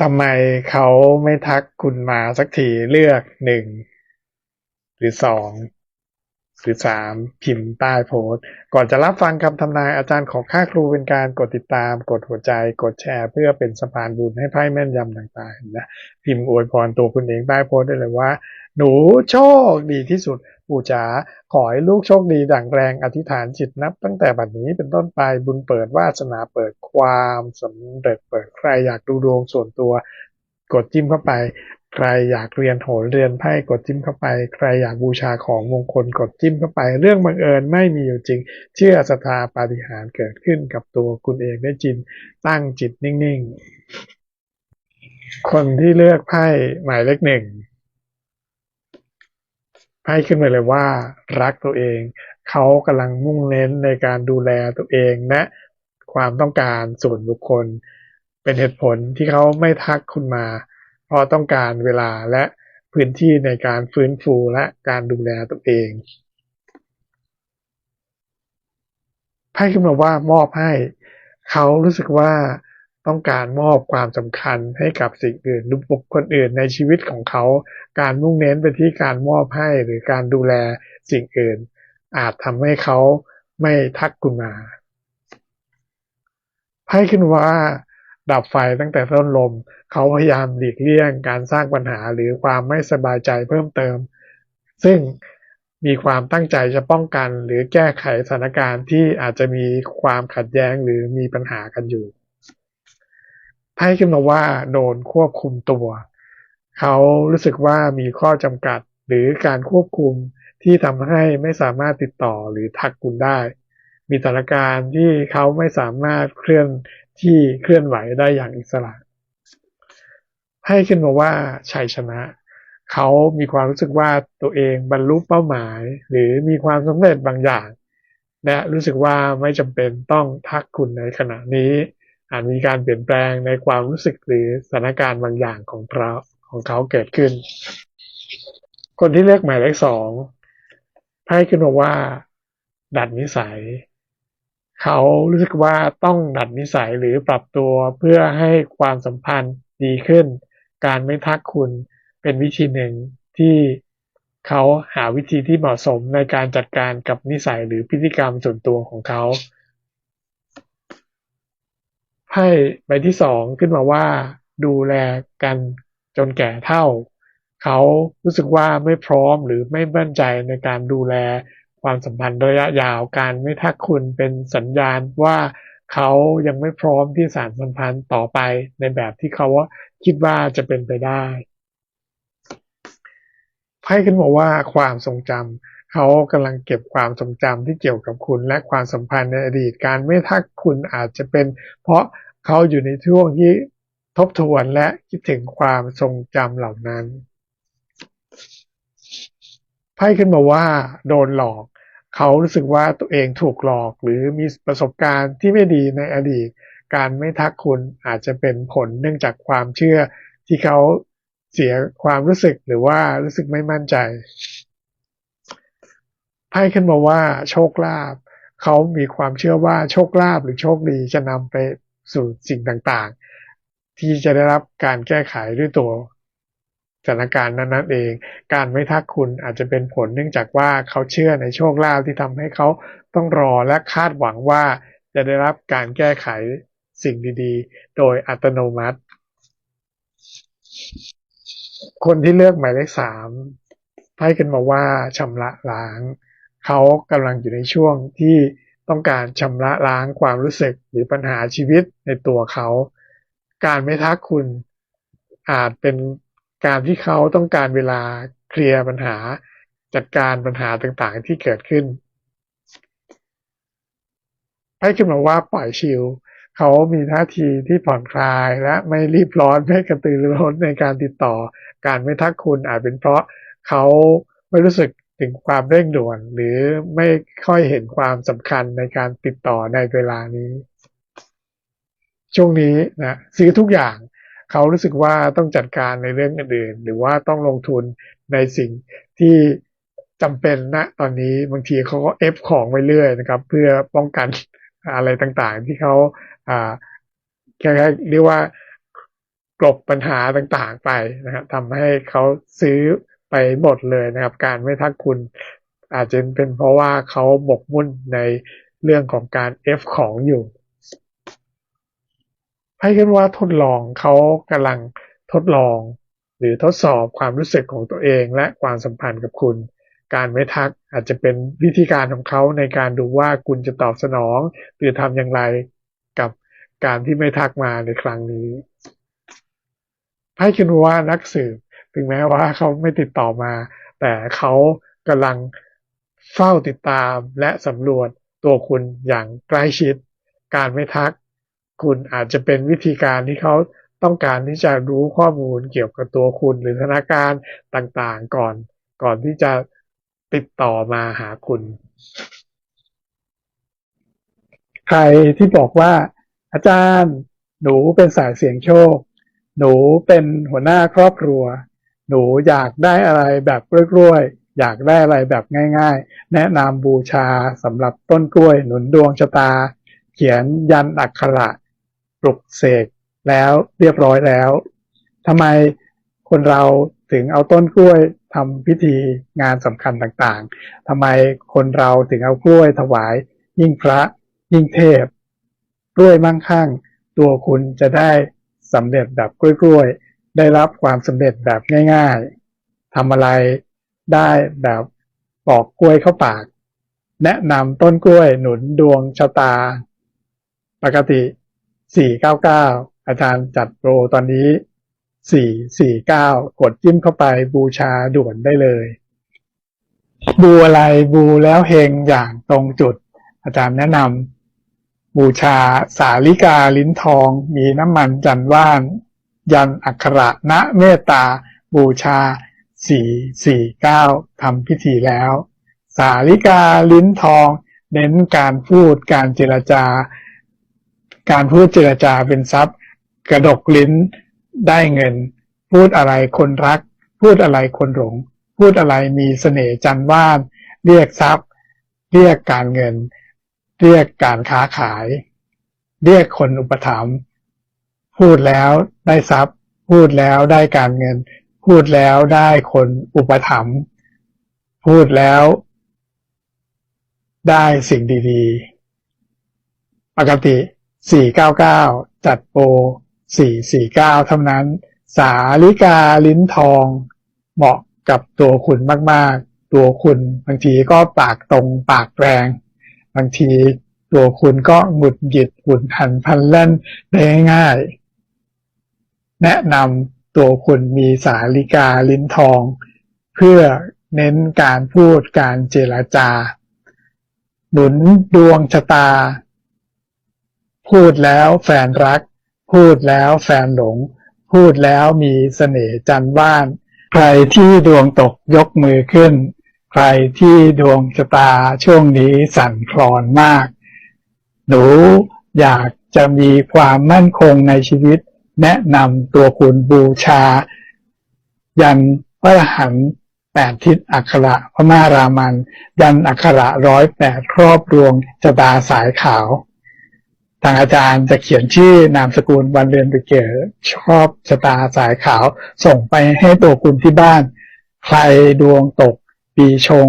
ทำไมเขาไม่ทักคุณมาสักทีเลือกหนึ่งหรือสองหรือสามพิมพ์ใต้โพสต์ก่อนจะรับฟังคำทำนายอาจารย์ขอค่าครูเป็นการกดติดตาม กดหัวใจ กดแชร์ เพื่อเป็นสะพานบุญให้ไพ่แม่นยำต่างๆนะพิมพ์อวยพรตัวคุณเองใต้โพสต์ได้เลยว่า หนูโชคดีที่สุด ปู่จ๋าขอให้ลูกโชคดีดั่งแรงอธิษฐานจิตนับ ตั้งแต่บัดนี้เป็นต้นไปบุญเปิดวาสนาเปิดความสำเร็จเปิดใครอยากดูดวงส่วนตัว กดจิ้มเข้าไป ใครอยากเรียนโหรเรียนไพ่กดจิ้มเข้าไป ใครอยากบูชาของมงคลกดจิ้มเข้าไป เรื่องบังเอิญไม่มีอยู่จริง เชื่อศรัทธาปาฏิหาริย์เกิดขึ้นกับตัวคุณเองได้จริงตั้งจิตนิ่งๆคนที่เลือกไพ่หมายเลขหนึ่ง ไพ่ขึ้นมาเลยว่ารักตัวเอง เขากำลังมุ่งเน้นในการดูแลตัวเองและความต้องการส่วนบุคคล เป็นเหตุผลที่เขาไม่ทักคุณมา เพราะต้องการเวลาและพื้นที่ในการฟื้นฟูและการดูแลตัวเองไพ่ขึ้นมาว่ามอบให้ เขารู้สึกว่า ต้องการมอบความสำคัญให้กับสิ่งอื่นบุคคลอื่นในชีวิตของเขา การมุ่งเน้นไปที่การมอบให้หรือการดูแลสิ่งอื่น อาจทำให้เขาไม่ทักคุณมาไพ่ขึ้นว่าดับไฟตั้งแต่ต้นลม เขาพยายามหลีกเลี่ยงการสร้างปัญหาหรือความไม่สบายใจเพิ่มเติม ซึ่งมีความตั้งใจจะป้องกันหรือแก้ไขสถานการณ์ที่อาจจะมีความขัดแย้งหรือมีปัญหากันอยู่ ไพ่ขึ้นมาว่าโดนควบคุมตัว เขารู้สึกว่ามีข้อจำกัดหรือการควบคุมที่ทำให้ไม่สามารถติดต่อหรือทักคุณได้ มีสถานการณ์ที่เขาไม่สามารถเคลื่อนที่เคลื่อนไหวได้อย่างอิสระ ให้ขึ้นมาว่าชัยชนะ เขามีความรู้สึกว่าตัวเองบรรลุเป้าหมาย หรือมีความสำเร็จบางอย่าง และรู้สึกว่าไม่จำเป็นต้องทักคุณในขณะนี้ อาจมีการเปลี่ยนแปลงในความรู้สึกหรือสถานการณ์บางอย่างของเขาของเขาเกิดขึ้น คนที่เลือกหมายเลขสองไพ่ขึ้นมาว่า ดัดนิสัย เขารู้สึกว่าต้องดัดนิสัยหรือปรับตัวเพื่อให้ความสัมพันธ์ดีขึ้น การไม่ทักคุณเป็นวิธีหนึ่งที่เขาหาวิธีที่เหมาะสมในการจัดการกับนิสัยหรือพฤติกรรมส่วนตัวของเขา ไพ่ใบที่สองขึ้นมาว่าดูแลกันจนแก่เท่า เขารู้สึกว่าไม่พร้อมหรือไม่มั่นใจในการดูแลความสัมพันธ์ระยะยาวการไม่ทักคุณเป็นสัญญาณว่าเขายังไม่พร้อมที่สารสัมพันธ์ต่อไปในแบบที่เขาคิดว่าจะเป็นไปได้ไพ่ขึ้นมาว่าความทรงจำ เขากำลังเก็บความทรงจำที่เกี่ยวกับคุณและความสัมพันธ์ในอดีตการไม่ทักคุณอาจจะเป็น เพราะเขาอยู่ในช่วงที่ทบทวนและคิดถึงความทรงจำเหล่านั้นไพ่ขึ้นมาว่าโดนหลอกเขารู้สึกว่าตัวเองถูกหลอกหรือมีประสบการณ์ที่ไม่ดีในอดีต การไม่ทักคุณอาจจะเป็นผลเนื่องจากความเชื่อที่เขาเสียความรู้สึกหรือว่ารู้สึกไม่มั่นใจ ไพ่ขึ้นมาว่าโชคลาภเขามีความเชื่อว่าโชคลาภหรือโชคดีจะนำไปสู่สิ่งต่างๆ ที่จะได้รับการแก้ไขด้วยตัวสถานการณ์นั้นๆเอง การไม่ทักคุณอาจจะเป็นผลเนื่องจากว่าเขาเชื่อในโชคลาภที่ทำให้เขาต้องรอและคาดหวังว่าจะได้รับการแก้ไขสิ่งดีๆ โดยอัตโนมัติ คนที่เลือกหมายเลขสามไพ่กันมาว่าชำระล้าง เขากำลังอยู่ในช่วงที่ต้องการชำระล้างความรู้สึกหรือปัญหาชีวิตในตัวเขา การไม่ทักคุณอาจเป็นการที่เขาต้องการเวลาเคลียร์ปัญหาจัดการปัญหาต่างๆที่เกิดขึ้นให้ขึ้นมาว่าปล่อยชิลเขามีท่าทีที่ผ่อนคลายและไม่รีบร้อนไม่กระตือรือร้นในการติดต่อ การไม่ทักคุณอาจเป็นเพราะเขาไม่รู้สึก ถึงความเร่งด่วนหรือไม่ค่อยเห็นความสำคัญในการติดต่อในเวลานี้ ช่วงนี้นะซื้อทุกอย่างเขารู้สึกว่าต้องจัดการในเรื่องอื่น หรือว่าต้องลงทุนในสิ่งที่จำเป็นณนะตอนนี้บางทีเขาก็เอฟของไปเรื่อยนะครับ เพื่อป้องกันอะไรต่างๆ ที่เขาอ่าแค่เรียกว่ากลบปัญหาต่างๆไปนะครับทำให้เขาซื้อ ไปหมดเลยนะครับ การไม่ทักคุณ อาจจะเป็นเพราะว่าเขาหมกมุ่นในเรื่องของการ F ของอยู่ให้กันว่าทดลองเขากำลังทดลอง หรือทดสอบความรู้สึกของตัวเอง และความสัมพันธ์กับคุณ การไม่ทักอาจจะเป็นวิธีการของเขาในการดูว่าคุณจะตอบสนอง หรือทำอย่างไรกับการที่ไม่ทักมาในครั้งนี้ให้คิดว่านักสืบ ถึงแม้ว่าเขาไม่ติดต่อมา แต่เขากำลังเฝ้าติดตามและสำรวจตัวคุณอย่างใกล้ชิด การไม่ทัก คุณอาจจะเป็นวิธีการที่เขาต้องการที่จะรู้ข้อมูลเกี่ยวกับตัวคุณหรือธนาคารต่างๆก่อน ก่อนที่จะติดต่อมาหาคุณ ใครที่บอกว่า อาจารย์ หนูเป็นสายเสียงโชค หนูเป็นหัวหน้าครอบครัว หนูอยากได้อะไรแบบกล้วยๆอยากได้อะไรแบบง่าย ๆ แนะนำบูชาสำหรับต้นกล้วยหนุนดวงชะตา เขียนยันอักขระปลุกเสกแล้วเรียบร้อยแล้วทำไมคนเราถึงเอาต้นกล้วยทำพิธีงานสำคัญต่างๆทำไมคนเราถึงเอากล้วยถวาย ยิ่งพระยิ่งเทพกล้วยมั่งคั่ง ตัวคุณจะได้สำเร็จแบบกล้วยๆ ได้รับความสำเร็จแบบง่ายๆทำอะไรได้แบบปอกกล้วยเข้าปาก แนะนำต้นกล้วยหนุนดวงชะตา ปกติ 499 อาจารย์จัดโปรตอนนี้ 449 กดจิ้มเข้าไปบูชาด่วนได้เลย บูอะไรบูแล้วเฮงอย่างตรงจุด อาจารย์แนะนำบูชาสาลิกาลิ้นทองมีน้ำมันจันว่าน ยันอักขระณเมตตา บูชา 449ทำพิธีแล้ว สาลิกาลิ้นทอง เน้นการพูดการเจรจา การพูดเจรจาเป็นทรัพย์ กระดกลิ้นได้เงิน พูดอะไรคนรัก พูดอะไรคนหลง พูดอะไรมีเสน่ห์จันว่าน เรียกทรัพย์ เรียกการเงิน เรียกการค้าขาย เรียกคนอุปถัมภ์ พูดแล้วได้ทรัพย์ พูดแล้วได้การเงิน พูดแล้วได้คนอุปถัมภ์พูดแล้ว ได้สิ่งดีๆ ปกติ 499 จัดโปร 449 เท่านั้น สาลิกาลิ้นทอง เหมาะกับตัวคุณมากๆ ตัวคุณบางทีก็ปากตรงปากแรง บางทีตัวคุณก็หมุดหยิดหุ่นหันพันเล่นได้ง่าย แนะนำตัวคุณมีสาลิกาลิ้นทอง เพื่อเน้นการพูดการเจรจา หนุนดวงชะตา พูดแล้วแฟนรัก พูดแล้วแฟนหลง พูดแล้วมีเสน่ห์จันว่าน ใครที่ดวงตกยกมือขึ้น ใครที่ดวงชะตาช่วงนี้สั่นคลอนมาก หนูอยากจะมีความมั่นคงในชีวิต แนะนำตัวคุณบูชา ยันพระหันแปดทิศอักขระพระมารามัน ยันอักขระร้อยแปดครอบดวงชะตาสายขาว ทางอาจารย์จะเขียนชื่อนามสกุลวันเดือนปีเกิดชอบชะตาสายขาว ส่งไปให้ตัวคุณที่บ้าน ใครดวงตก ปีชง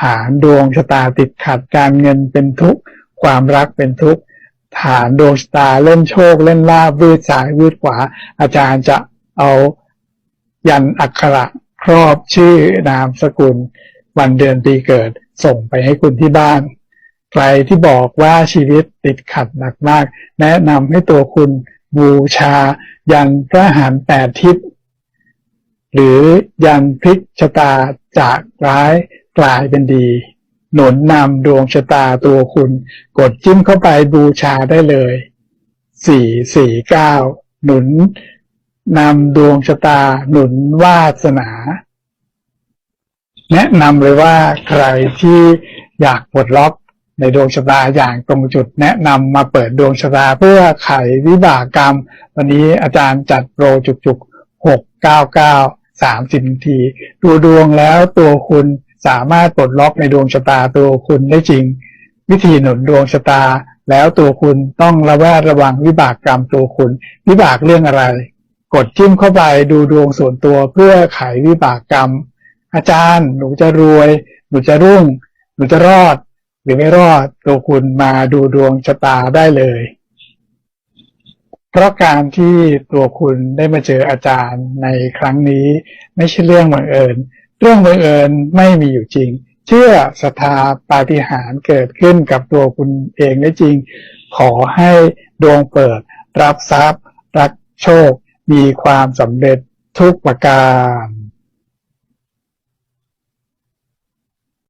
ฐานดวงชะตาติดขัดการเงินเป็นทุกข์ความรักเป็นทุกข์ ฐานดวงชะตาเล่นโชค เล่นลาบวืดซ้ายวืดขวา อาจารย์จะเอายันอักขระครอบชื่อนามสกุล วันเดือนปีเกิด ส่งไปให้คุณที่บ้าน ใครที่บอกว่าชีวิตติดขัดหนักมาก แนะนำให้ตัวคุณบูชา ยันพระหารแปดทิศหรือยันพลิกชะตาจากร้ายกลายเป็นดี หนุนนำดวงชะตาตัวคุณ กดจิ้มเข้าไปบูชาได้เลยสี่สี่เก้าหนุนนำดวงชะตาหนุนวาสนา แนะนำเลยว่าใครที่อยากปลดล็อกในดวงชะตาอย่างตรงจุดแนะนำมาเปิดดวงชะตาเพื่อไขวิบากกรรม วันนี้อาจารย์จัดโปรจุกๆหกเก้าเก้าสามสิบนาที ดูดวงแล้วตัวคุณ สามารถปลดล็อกในดวงชะตาตัวคุณได้จริง วิธีหนุนดวงชะตา แล้วตัวคุณต้องระแวดระวังวิบากกรรมตัวคุณ วิบากเรื่องอะไร กดจิ้มเข้าไปดูดวงส่วนตัวเพื่อไขวิบากกรรม อาจารย์หนูจะรวย หนูจะรุ่ง หนูจะรอด หรือไม่รอดตัวคุณมาดูดวงชะตาได้เลยเพราะการที่ตัวคุณได้มาเจออาจารย์ในครั้งนี้ ไม่ใช่เรื่องบังเอิญ เรื่องบังเอิญไม่มีอยู่จริง เชื่อศรัทธาปาฏิหาริย์เกิดขึ้นกับตัวคุณเองได้จริง ขอให้ดวงเปิด รับทรัพย์ รับโชค มีความสำเร็จทุกประการ